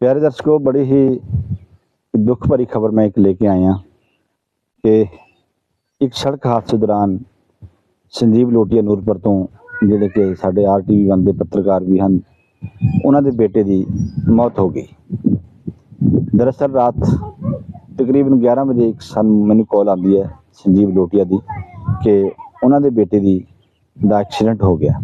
ਪਿਆਰੇ ਦਰਸ਼ਕੋ, ਬੜੀ ਹੀ ਦੁੱਖ ਭਰੀ ਖਬਰ ਮੈਂ ਇੱਕ ਲੈ ਕੇ ਆਇਆ ਕਿ ਇੱਕ ਸੜਕ ਹਾਦਸੇ ਦੌਰਾਨ ਸੰਜੀਵ ਲੋਟੀਆ ਨੂਰਪੁਰ ਤੋਂ ਜਿਹੜੇ ਕਿ ਸਾਡੇ ਆਰਟੀਵੀ ਵਨ ਦੇ ਪੱਤਰਕਾਰ ਵੀ ਹਨ, ਉਹਨਾਂ ਦੇ ਬੇਟੇ ਦੀ ਮੌਤ ਹੋ ਗਈ। ਦਰਅਸਲ ਰਾਤ ਤਕਰੀਬਨ 11 ਵਜੇ ਇੱਕ ਸਾਨੂੰ ਮੈਨੂੰ ਕਾਲ ਆਉਂਦੀ ਹੈ ਸੰਜੀਵ ਲੋਟੀਆ ਦੀ ਕਿ ਉਹਨਾਂ ਦੇ ਬੇਟੇ ਦੀ ਦਾ ਐਕਸੀਡੈਂਟ ਹੋ ਗਿਆ।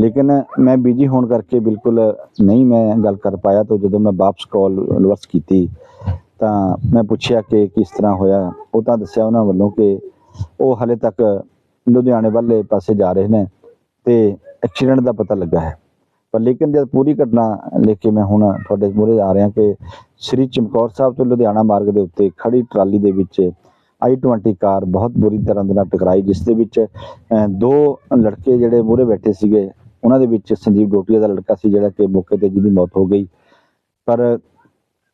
ਲੇਕਿਨ ਮੈਂ ਬਿਜ਼ੀ ਹੋਣ ਕਰਕੇ ਬਿਲਕੁਲ ਨਹੀਂ ਮੈਂ ਗੱਲ ਕਰ ਪਾਇਆ ਤਾਂ ਜਦੋਂ ਮੈਂ ਵਾਪਸ ਕਾਲ ਰਿਵਰਸ ਕੀਤੀ, ਤਾਂ ਮੈਂ ਪੁੱਛਿਆ ਕਿ ਕਿਸ ਤਰ੍ਹਾਂ ਹੋਇਆ। ਉਹ ਤਾਂ ਦੱਸਿਆ ਉਹਨਾਂ ਵੱਲੋਂ ਕਿ ਉਹ ਹਲੇ ਤੱਕ ਲੁਧਿਆਣੇ ਵਾਲੇ ਪਾਸੇ ਜਾ ਰਹੇ ਨੇ ਤੇ ਐਕਸੀਡੈਂਟ ਦਾ ਪਤਾ ਲੱਗਾ ਹੈ। ਪਰ ਲੇਕਿਨ ਜਦ ਪੂਰੀ ਘਟਨਾ ਲੈ ਕੇ ਮੈਂ ਹੁਣ ਤੁਹਾਡੇ ਮੂਹਰੇ ਆ ਰਿਹਾ ਕਿ ਸ੍ਰੀ ਚਮਕੌਰ ਸਾਹਿਬ ਤੋਂ ਲੁਧਿਆਣਾ ਮਾਰਗ ਦੇ ਉੱਤੇ ਖੜੀ ਟਰਾਲੀ ਦੇ ਵਿੱਚ i20 ਕਾਰ ਬਹੁਤ ਬੁਰੀ ਤਰ੍ਹਾਂ ਦੇ ਨਾਲ ਟਕਰਾਈ, ਜਿਸ ਦੇ ਵਿੱਚ ਦੋ ਲੜਕੇ ਜਿਹੜੇ ਮੂਹਰੇ ਬੈਠੇ ਸੀਗੇ ਉਹਨਾਂ ਦੇ ਵਿੱਚ ਸੰਜੀਵ ਡੋਟੀਆ ਦਾ ਲੜਕਾ ਸੀ ਜਿਹੜਾ ਕਿ ਮੌਕੇ ਤੇ ਜਿਹਦੀ ਮੌਤ ਹੋ ਗਈ। ਪਰ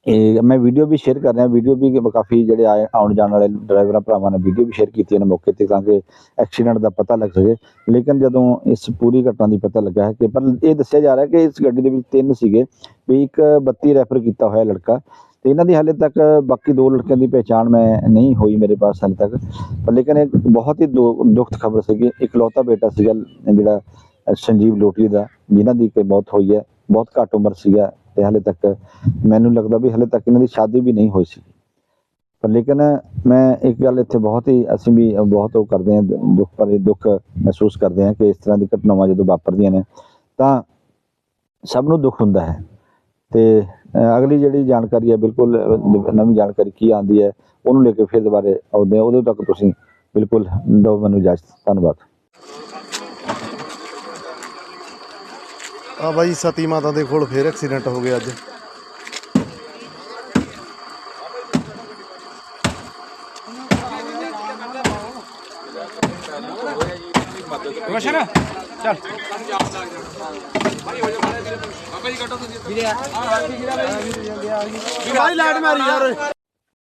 ਇਹ ਮੈਂ ਵੀਡੀਓ ਵੀ ਸ਼ੇਅਰ ਕਰ ਰਿਹਾ ਵੀਡੀਓ ਵੀ ਕਾਫੀ ਜਿਹੜੇ ਆਉਣ ਜਾਣ ਵਾਲੇ ਡਰਾਈਵਰਾਂ ਭਰਾਵਾਂ ਨੇ ਵੀਡੀਓ ਵੀ ਸ਼ੇਅਰ ਕੀਤੀ ਇਹਨਾਂ ਮੌਕੇ ਤੇ ਤਾਂ ਕਿ ਐਕਸੀਡੈਂਟ ਦਾ ਪਤਾ ਲੱਗ ਸਕੇ। ਲੇਕਿਨ ਜਦੋਂ ਇਸ ਪੂਰੀ ਘਟਨਾ ਦੀ ਪਤਾ ਲੱਗਾ ਹੈ ਕਿ, ਪਰ ਇਹ ਦੱਸਿਆ ਜਾ ਰਿਹਾ ਕਿ ਇਸ ਗੱਡੀ ਦੇ ਵਿੱਚ ਤਿੰਨ ਸੀਗੇ, ਵੀ ਇੱਕ 32 ਰੈਫਰ ਕੀਤਾ ਹੋਇਆ ਲੜਕਾ। ਤੇ ਇਹਨਾਂ ਦੀ ਹਾਲੇ ਤੱਕ ਬਾਕੀ ਦੋ ਲੜਕਿਆਂ ਦੀ ਪਹਿਚਾਣ ਮੈਂ ਨਹੀਂ ਹੋਈ ਮੇਰੇ ਪਾਸ ਹਾਲੇ ਤੱਕ। ਪਰ ਲੇਕਿਨ ਇੱਕ ਬਹੁਤ ਹੀ ਦੁ- ਦੁਖਦ ਖਬਰ ਸੀਗੀ। ਇਕਲੌਤਾ ਬੇਟਾ ਸੀਗਾ ਜਿਹੜਾ ਸੰਜੀਵ ਲੋਟਲੀ ਦਾ, ਜਿਨ੍ਹਾਂ ਦੀ ਕਿ ਮੌਤ ਹੋਈ ਹੈ, ਬਹੁਤ ਘੱਟ ਉਮਰ ਸੀਗਾ ਤੇ ਹਾਲੇ ਤੱਕ ਮੈਨੂੰ ਲੱਗਦਾ ਵੀ ਹਾਲੇ ਤੱਕ ਇਹਨਾਂ ਦੀ ਸ਼ਾਦੀ ਵੀ ਨਹੀਂ ਹੋਈ ਸੀ। ਪਰ ਲੇਕਿਨ ਮੈਂ ਇੱਕ ਗੱਲ ਇੱਥੇ ਬਹੁਤ ਹੀ, ਅਸੀਂ ਵੀ ਬਹੁਤ ਉਹ ਕਰਦੇ ਹਾਂ, ਦੁੱਖ ਭਰੇ ਦੁੱਖ ਮਹਿਸੂਸ ਕਰਦੇ ਹਾਂ ਕਿ ਇਸ ਤਰ੍ਹਾਂ ਦੀ ਘਟਨਾਵਾਂ ਜਦੋਂ ਵਾਪਰਦੀਆਂ ਨੇ, ਤਾਂ ਸਭ ਨੂੰ ਦੁੱਖ ਹੁੰਦਾ ਹੈ। ਤੇ ਅਗਲੀ ਜਿਹੜੀ ਜਾਣਕਾਰੀ ਹੈ, ਬਿਲਕੁਲ ਨਵੀਂ ਜਾਣਕਾਰੀ ਕੀ ਆਂਦੀ ਹੈ, ਉਹਨੂੰ ਲੈ ਕੇ ਫਿਰ ਦੁਬਾਰੇ ਆਉਂਦੇ ਹਾਂ। ਉਦੋਂ ਤੱਕ ਤੁਸੀਂ ਬਿਲਕੁਲ ਦੋ ਮੈਨੂੰ ਇਜਾਜ਼ਤ, ਧੰਨਵਾਦ। ਆ ਬਾਈ ਸਤੀ ਮਾਤਾ ਦੇ ਕੋਲ ਫੇਰ ਐਕਸੀਡੈਂਟ ਹੋ ਗਿਆ ਅੱਜ ਰੋਸ਼ਨ ਚੱਲ ਭਾਈ ਲਾਈਟ ਮਾਰੀ ਯਾਰ